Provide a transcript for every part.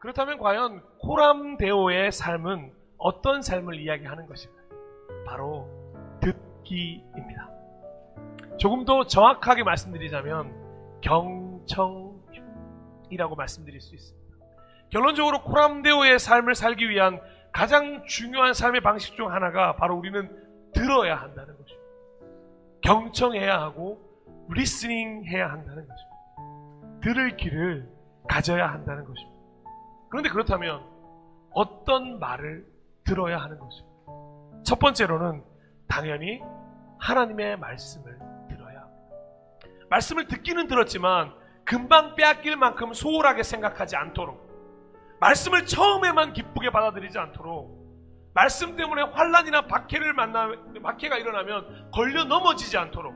그렇다면 과연 코람데오의 삶은 어떤 삶을 이야기하는 것일까요? 바로 듣기입니다. 조금 더 정확하게 말씀드리자면 경청이라고 말씀드릴 수 있습니다. 결론적으로 코람데오의 삶을 살기 위한 가장 중요한 삶의 방식 중 하나가 바로 우리는 들어야 한다는 것입니다. 경청해야 하고 리스닝 해야 한다는 것입니다. 들을 길을 가져야 한다는 것입니다. 그런데 그렇다면 어떤 말을 들어야 하는 것입니까? 첫 번째로는 당연히 하나님의 말씀을 들어야 합니다. 말씀을 듣기는 들었지만 금방 빼앗길 만큼 소홀하게 생각하지 않도록 말씀을 처음에만 기쁘게 받아들이지 않도록 말씀 때문에 환란이나 박해를 만나 박해가 일어나면 걸려 넘어지지 않도록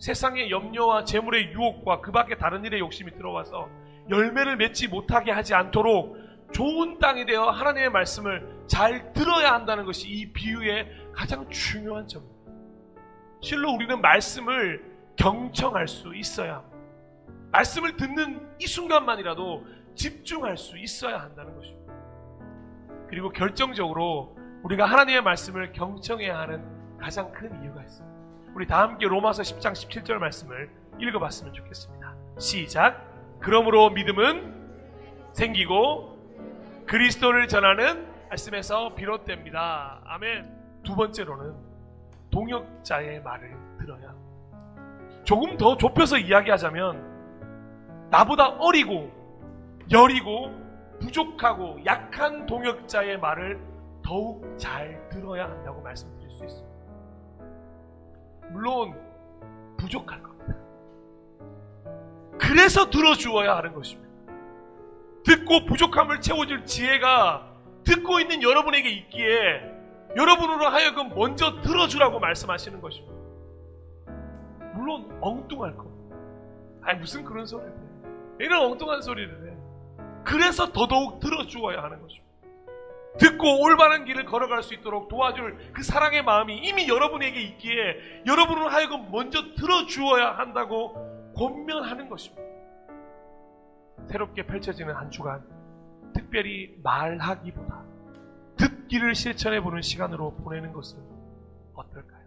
세상의 염려와 재물의 유혹과 그 밖에 다른 일의 욕심이 들어와서 열매를 맺지 못하게 하지 않도록 좋은 땅이 되어 하나님의 말씀을 잘 들어야 한다는 것이 이 비유의 가장 중요한 점입니다. 실로 우리는 말씀을 경청할 수 있어야 합니다. 말씀을 듣는 이 순간만이라도 집중할 수 있어야 한다는 것입니다. 그리고 결정적으로 우리가 하나님의 말씀을 경청해야 하는 가장 큰 이유가 있습니다. 우리 다 함께 로마서 10장 17절 말씀을 읽어봤으면 좋겠습니다. 시작. 그러므로 믿음은 생기고 그리스도를 전하는 말씀에서 비롯됩니다. 아멘. 두 번째로는 동역자의 말을 들어야 합니다. 조금 더 좁혀서 이야기하자면 나보다 어리고 여리고 부족하고 약한 동역자의 말을 더욱 잘 들어야 한다고 말씀드릴 수 있습니다. 물론 부족할 겁니다. 그래서 들어주어야 하는 것입니다. 듣고 부족함을 채워줄 지혜가 듣고 있는 여러분에게 있기에 여러분으로 하여금 먼저 들어주라고 말씀하시는 것입니다. 물론 엉뚱할 겁니다. 아니 무슨 그런 소리를 해. 이런 엉뚱한 소리를 해. 그래서 더더욱 들어주어야 하는 것입니다. 듣고 올바른 길을 걸어갈 수 있도록 도와줄 그 사랑의 마음이 이미 여러분에게 있기에 여러분을 하여금 먼저 들어주어야 한다고 권면하는 것입니다. 새롭게 펼쳐지는 한 주간, 특별히 말하기보다 듣기를 실천해 보는 시간으로 보내는 것은 어떨까요?